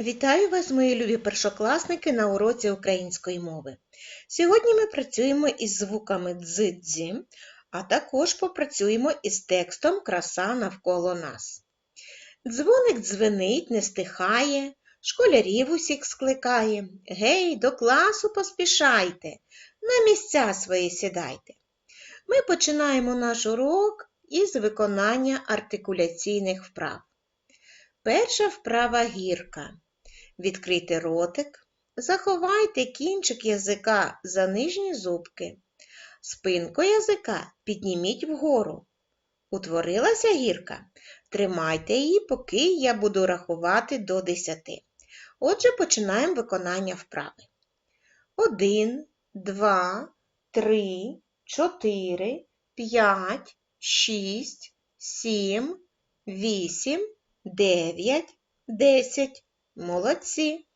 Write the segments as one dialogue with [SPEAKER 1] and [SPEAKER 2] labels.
[SPEAKER 1] Вітаю вас, мої любі першокласники, на уроці української мови. Сьогодні ми працюємо із звуками дзи-дзі, а також попрацюємо із текстом Краса навколо нас. Дзвоник дзвенить, не стихає, школярів усіх скликає. Гей, до класу поспішайте, на місця свої сідайте. Ми починаємо наш урок із виконання артикуляційних вправ. Перша вправа гірка. Відкрийте ротик, заховайте кінчик язика за нижні зубки. Спинку язика підніміть вгору. Утворилася гірка. Тримайте її, поки я буду рахувати до 10. Отже, починаємо виконання вправи. 1, 2, 3, 4, 5, 6, 7, 8, 9, 10. Молодці.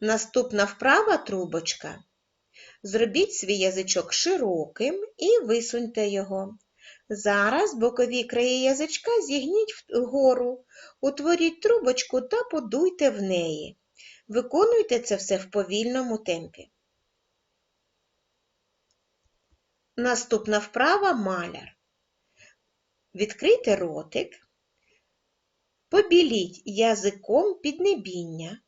[SPEAKER 1] Наступна вправа трубочка. Зробіть свій язичок широким і висуньте його. Зараз бокові краї язичка зігніть вгору, утворіть трубочку та подуйте в неї. Виконуйте це все в повільному темпі. Наступна вправа маляр. Відкрийте ротик. Побіліть язиком піднебіння.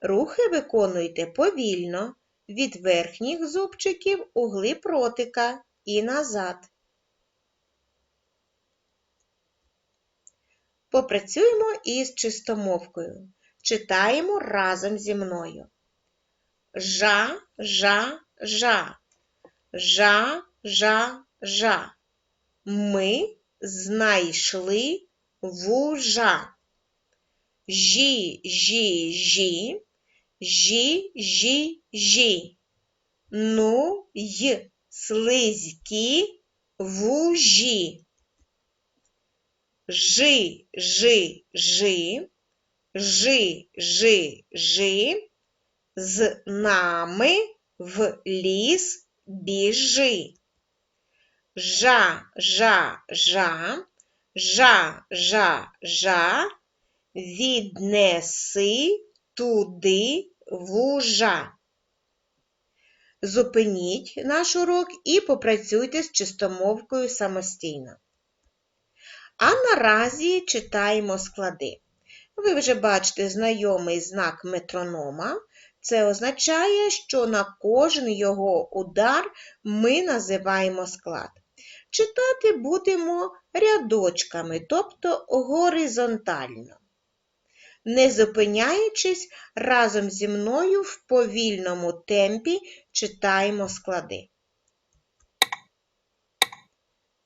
[SPEAKER 1] Рухи виконуйте повільно від верхніх зубчиків у глиб ротика і назад. Попрацюємо із чистомовкою. Читаємо разом зі мною. Жа, жа, жа. Жа, жа, жа. Ми знайшли вужа. Жі, жі, жі, жі, жі, жі. Ну й слизькі вужі. Жи, жи, жи, жи, жи, жи, з нами в ліс біжи. Жа, жа, жа, жа, жа, жа, віднеси туди вужа. Зупиніть наш урок і попрацюйте з чистомовкою самостійно. А наразі читаємо склади. Ви вже бачите знайомий знак метронома. Це означає, що на кожен його удар ми називаємо склад. Читати будемо рядочками, тобто горизонтально. Не зупиняючись, разом зі мною в повільному темпі читаємо склади.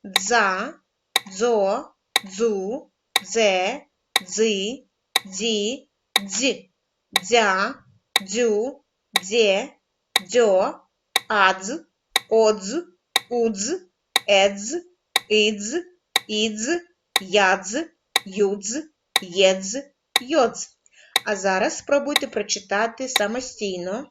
[SPEAKER 1] Дза, дзо, дзу, дзе, дзи, дзі, дз, дзя, дзю, дзе, дзьо, адз, одз, удз, едз, ідз, ідз, ядз, юдз, єдз, йодз. А зараз спробуйте прочитати самостійно.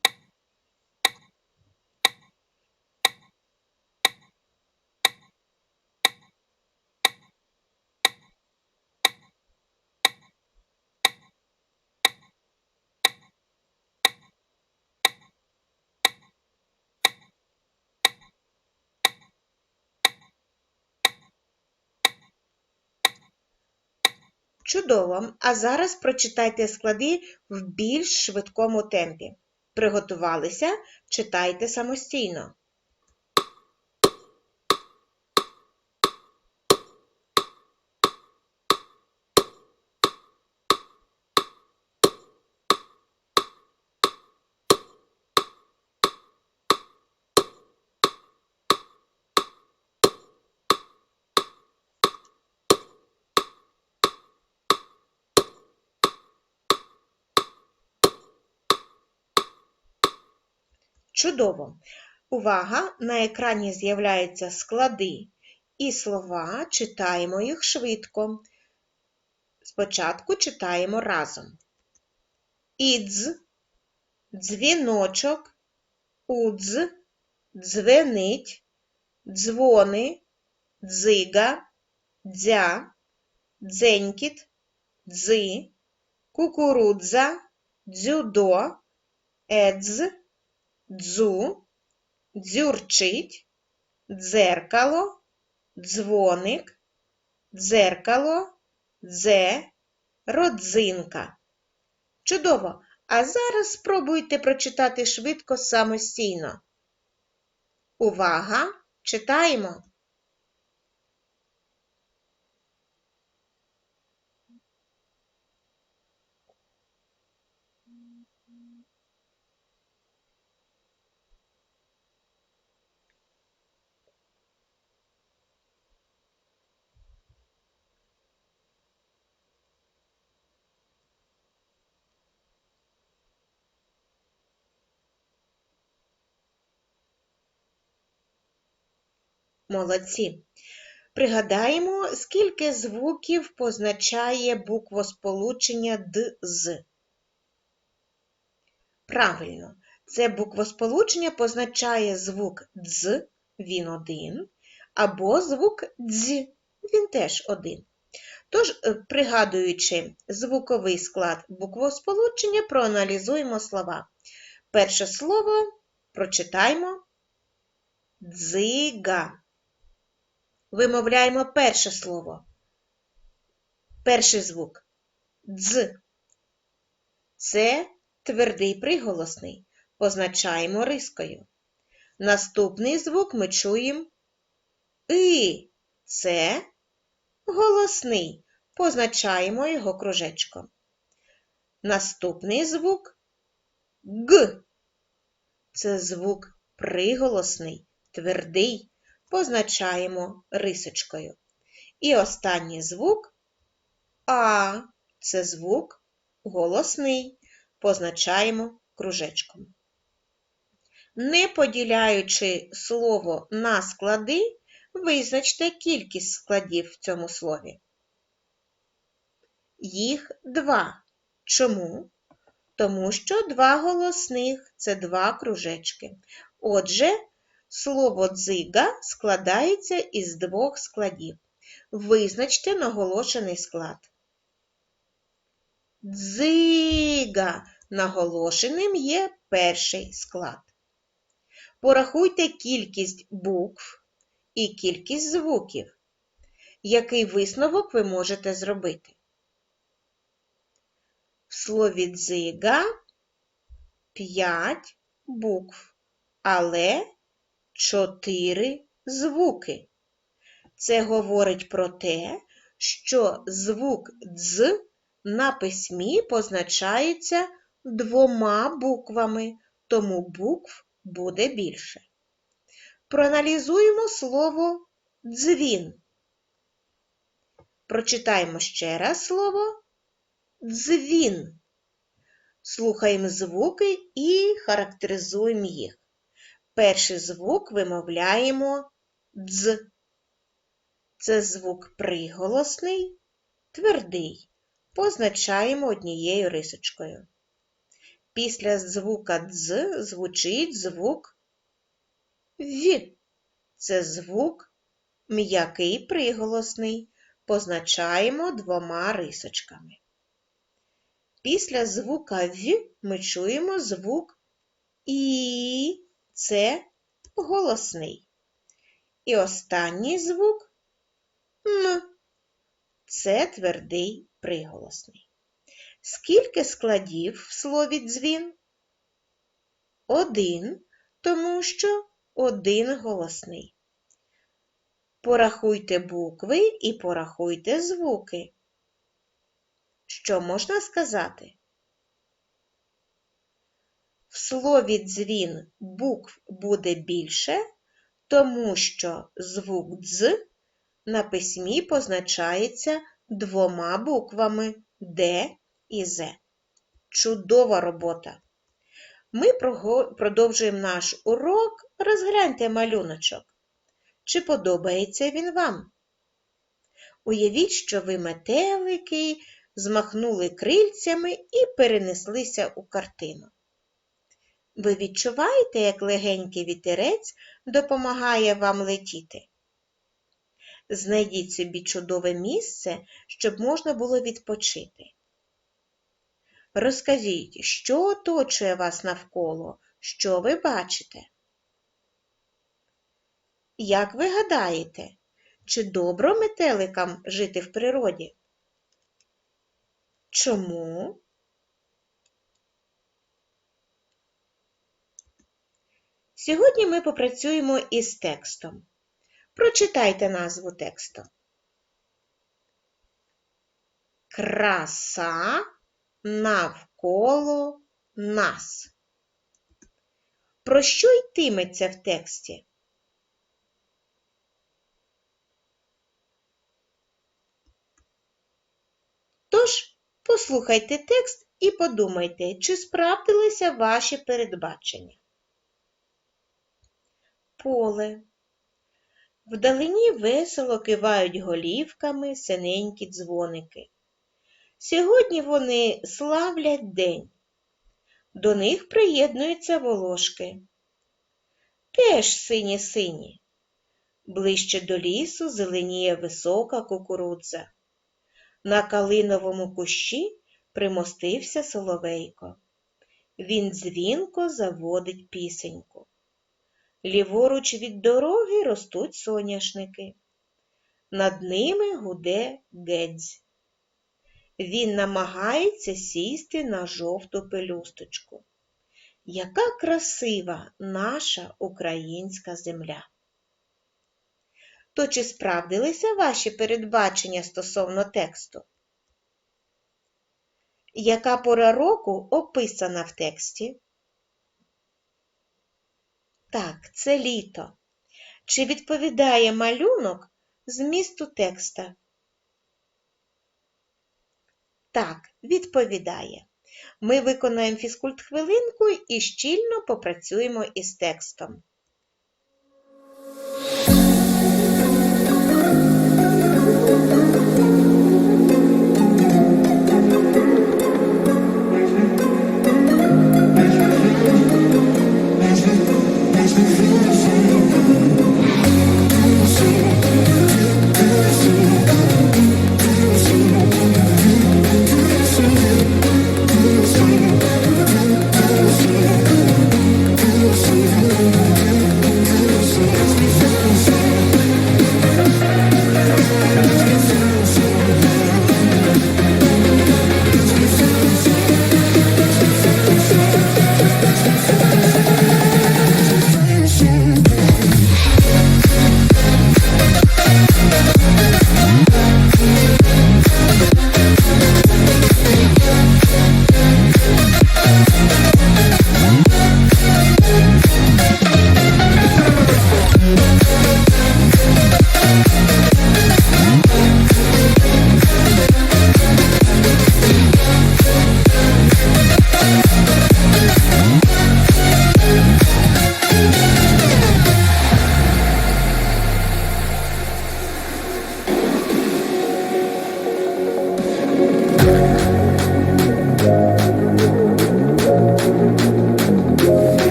[SPEAKER 1] Чудово! А зараз прочитайте склади в більш швидкому темпі. Приготувалися? Читайте самостійно. Чудово! Увага! На екрані з'являються склади і слова, читаємо їх швидко. Спочатку читаємо разом. Ідз, дзвіночок, удз, дзвенить, дзвони, дзига, дзя, дзенькіт, дзи, кукурудза, дзюдо, едз, дзу, дзюрчить, дзеркало, дзвоник, дзеркало, дзе, родзинка. Чудово! А зараз спробуйте прочитати швидко самостійно. Увага! Читаємо! Молодці. Пригадаємо, скільки звуків позначає буквосполучення ДЗ. Правильно, це буквосполучення позначає звук дз, він один, або звук дз, він теж один. Тож, е, пригадуючи звуковий склад буквосполучення, проаналізуємо слова. Перше слово прочитаємо дзига. Вимовляємо перше слово. Перший звук дз. Це твердий приголосний. Позначаємо рискою. Наступний звук ми чуємо и. Це голосний. Позначаємо його кружечком. Наступний звук г. Це звук приголосний, твердий позначаємо рисочкою. І останній звук А. Це звук голосний, позначаємо кружечком. Не поділяючи слово на склади, визначте кількість складів в цьому слові. Їх два. Чому? Тому що два голосних це два кружечки. Отже, Слово дзига складається із двох складів. Визначте наголошений склад. Дзига наголошеним є перший склад. Порахуйте кількість букв і кількість звуків. Який висновок ви можете зробити? В слові дзига 5 букв, але чотири звуки. Це говорить про те, що звук дз на письмі позначається двома буквами, тому букв буде більше. Проаналізуємо слово дзвін. Прочитаємо ще раз слово дзвін. Слухаємо звуки і характеризуємо їх. Перший звук вимовляємо дз. Це звук приголосний, твердий. Позначаємо однією рисочкою. Після звука дз звучить звук В. Це звук м'який приголосний. Позначаємо двома рисочками. Після звука В ми чуємо звук І це голосний. І останній звук Н. Це твердий приголосний. Скільки складів в слові дзвін? Один, тому що один голосний. Порахуйте букви і порахуйте звуки. Що можна сказати? В слові дзвін букв буде більше, тому що звук дз на письмі позначається двома буквами Д і З. Чудова робота! Ми продовжуємо наш урок. Розгляньте малюночок. Чи подобається він вам? Уявіть, що ви метелики змахнули крильцями і перенеслися у картину. Ви відчуваєте, як легенький вітерець допомагає вам летіти? Знайдіть собі чудове місце, щоб можна було відпочити. Розкажіть, що оточує вас навколо, що ви бачите? Як ви гадаєте, чи добро метеликам жити в природі? Чому? Сьогодні ми попрацюємо із текстом. Прочитайте назву тексту. Краса навколо нас. Про що йтиметься в тексті? Тож, послухайте текст і подумайте, чи справдилися ваші передбачення. Поле. Вдалині весело кивають голівками синенькі дзвоники. Сьогодні вони славлять день. До них приєднуються волошки. Теж сині-сині. Ближче до лісу зеленіє висока кукурудза. На калиновому кущі примостився соловейко. Він дзвінко заводить пісеньку. Ліворуч від дороги ростуть соняшники. Над ними гуде гедзь. Він намагається сісти на жовту пелюсточку. Яка красива наша українська земля! То чи справдилися ваші передбачення стосовно тексту? Яка пора року описана в тексті? Так, це літо. Чи відповідає малюнок змісту текста? Так, відповідає. Ми виконаємо фізкульт-хвилинку і щільно попрацюємо із текстом.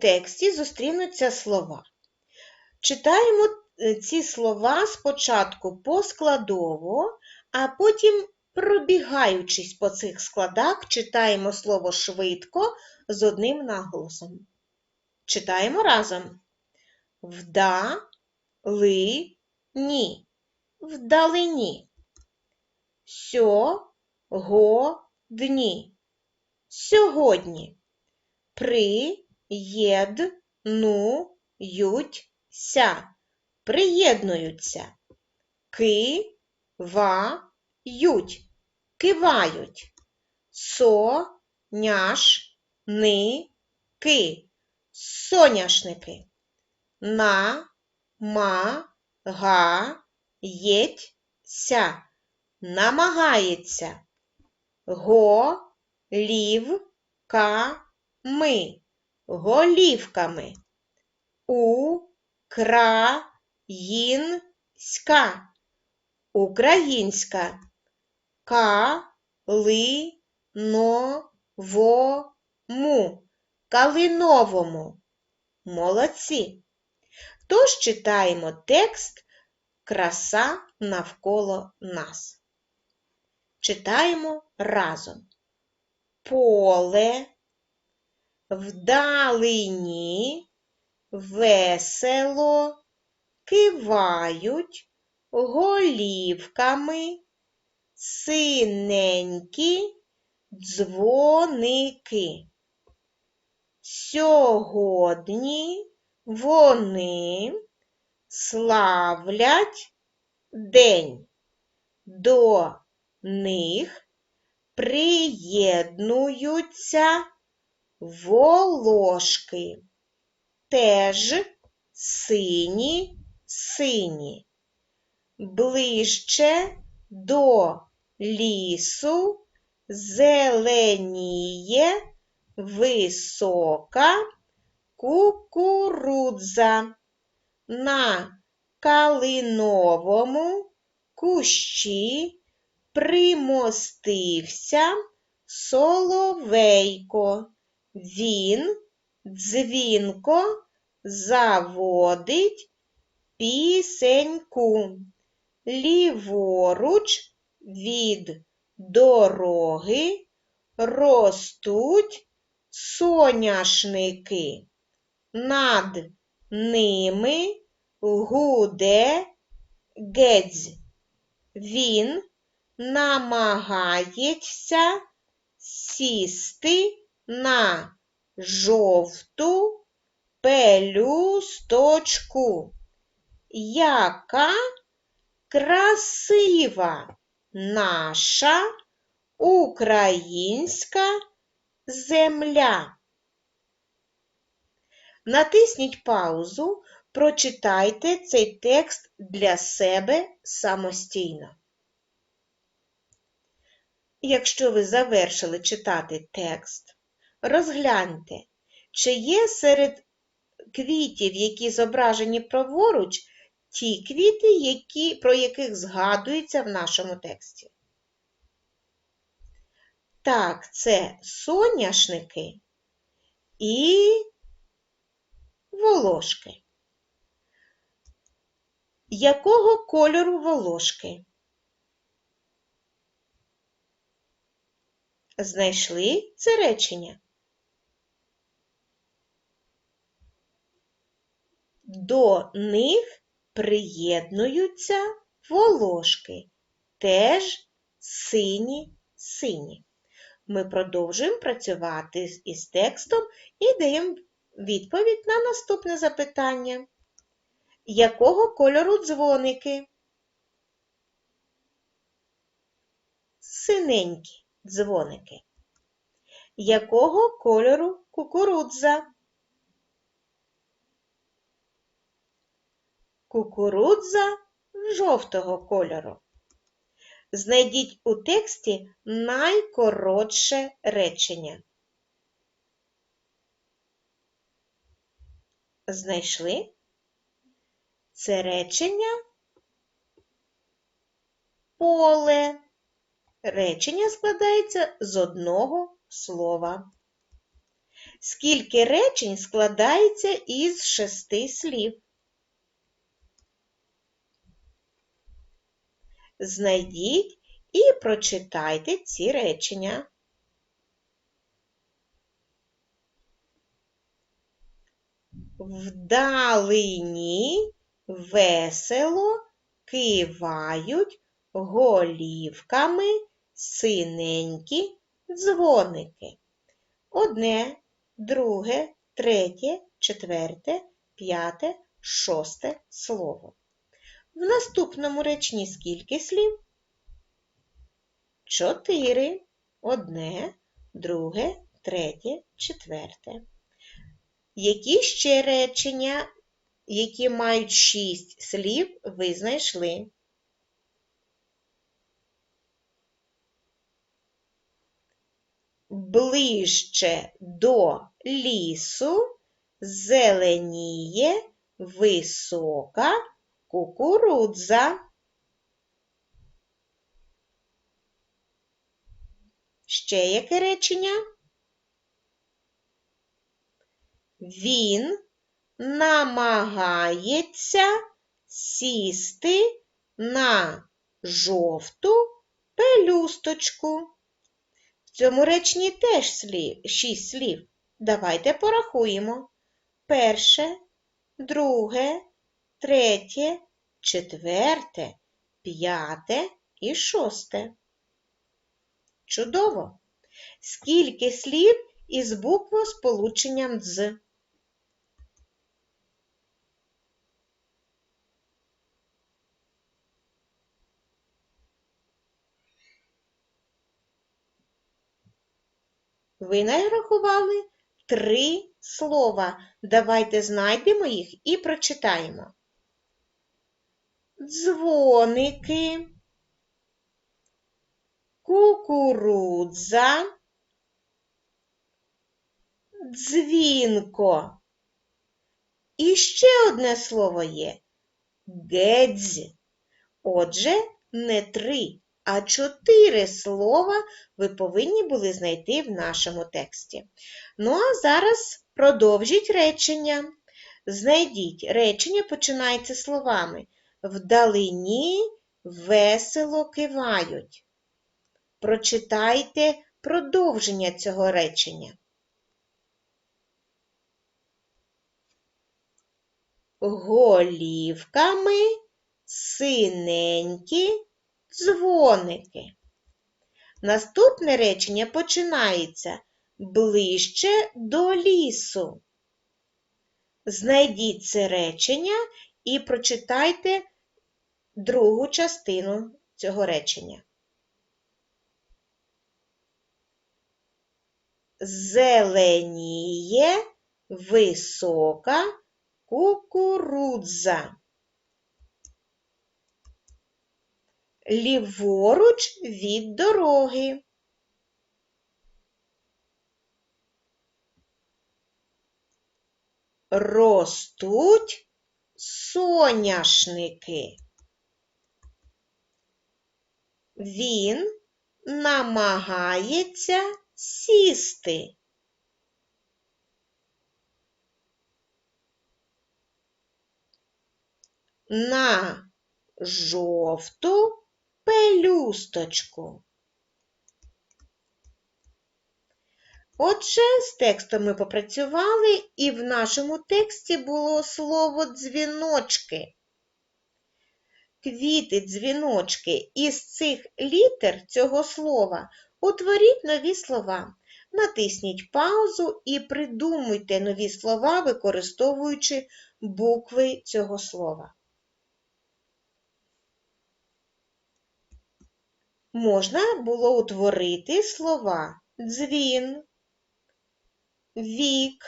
[SPEAKER 1] Тексті зустрінуться слова. Читаємо е, ці слова спочатку поскладово, а потім, пробігаючись по цих складах, читаємо слово швидко з одним наголосом. Читаємо разом. Вда-ли-ні. Вдалині. Сьогодні. Сьогодні приєднуються, приєднуються, кивають, кивають, соняшники, соняшники, намагається, намагається, голівка ми голівками. Українська. Українська. Калиновому. Калиновому. Молодці. Тож читаємо текст краса навколо нас. Читаємо разом. Поле, вдалині, весело, кивають голівками, синенькі дзвоники. Сьогодні вони славлять день. До них приєднуються волошки. Теж сині сині. Ближче до лісу зеленіє висока кукурудза. На калиновому кущі примостився соловейко. Він дзвінко заводить пісеньку. Ліворуч від дороги ростуть соняшники. Над ними гуде гедзь. Він намагається сісти на жовту пелюсточку. Яка красива наша українська земля. Натисніть паузу, прочитайте цей текст для себе самостійно. Якщо ви завершили читати текст, розгляньте, чи є серед квітів, які зображені праворуч, ті квіти, які, про яких згадується в нашому тексті. Так, це соняшники і волошки. Якого кольору волошки? Знайшли це речення? До них приєднуються волошки, теж сині сині. Ми продовжуємо працювати із текстом і даємо відповідь на наступне запитання. Якого кольору дзвоники? Синенькі дзвоники. Якого кольору кукурудза? Кукурудза жовтого кольору. Знайдіть у тексті найкоротше речення. Знайшли? Це речення поле. Речення складається з одного слова. Скільки речень складається із шести слів? Знайдіть і прочитайте ці речення. Вдалині весело кивають голівками синенькі дзвоники. Одне, друге, третє, четверте, п'яте, шосте слово. В наступному речні скільки слів? Чотири. Одне, друге, третє, четверте. Які ще речення, які мають шість слів, ви знайшли? Ближче до лісу зеленіє висока кукурудза. Ще яке речення? Він намагається сісти на жовту пелюсточку. В цьому реченні теж слів, шість слів. Давайте порахуємо. Перше, друге, третє, четверте, п'яте і шосте. Чудово! Скільки слів із буквосполученням «дз»? Ви нарахували три слова. Давайте знайдемо їх і прочитаємо. Дзвоники, кукурудза, дзвінко. І ще одне слово є гедзь. Отже, не три, а чотири слова ви повинні були знайти в нашому тексті. Ну, а зараз продовжіть речення. Знайдіть речення починається словами Вдалині весело кивають. Прочитайте продовження цього речення. Голівками синенькі дзвоники. Наступне речення починається ближче до лісу. Знайдіть це речення і прочитайте другу частину цього речення. Зеленіє висока кукурудза. Ліворуч від дороги. Ростуть соняшники. Він намагається сісти. На жовту пелюсточку. Отже, з текстом ми попрацювали, і в нашому тексті було слово дзвіночки. Квіти, дзвіночки. Із цих літер цього слова утворіть нові слова. Натисніть паузу і придумуйте нові слова, використовуючи букви цього слова. Можна було утворити слова дзвін, вік,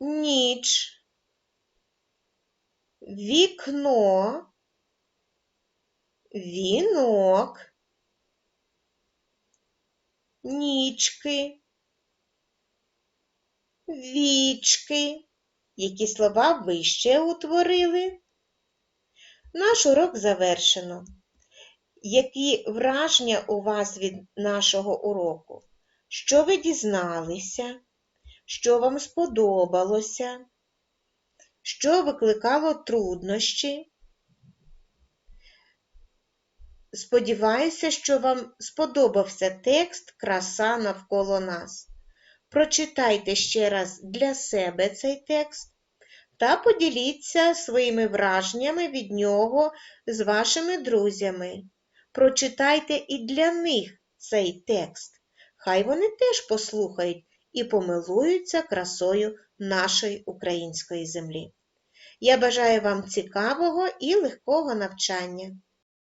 [SPEAKER 1] ніч, вікно, вінок, нічки, вічки. Які слова ви ще утворили? Наш урок завершено. Які враження у вас від нашого уроку? Що ви дізналися? Що вам сподобалося? Що викликало труднощі? Сподіваюся, що вам сподобався текст Краса навколо нас. Прочитайте ще раз для себе цей текст та поділіться своїми враженнями від нього з вашими друзями. Прочитайте і для них цей текст. Хай вони теж послухають і помилуються красою нашої української землі. Я бажаю вам цікавого і легкого навчання.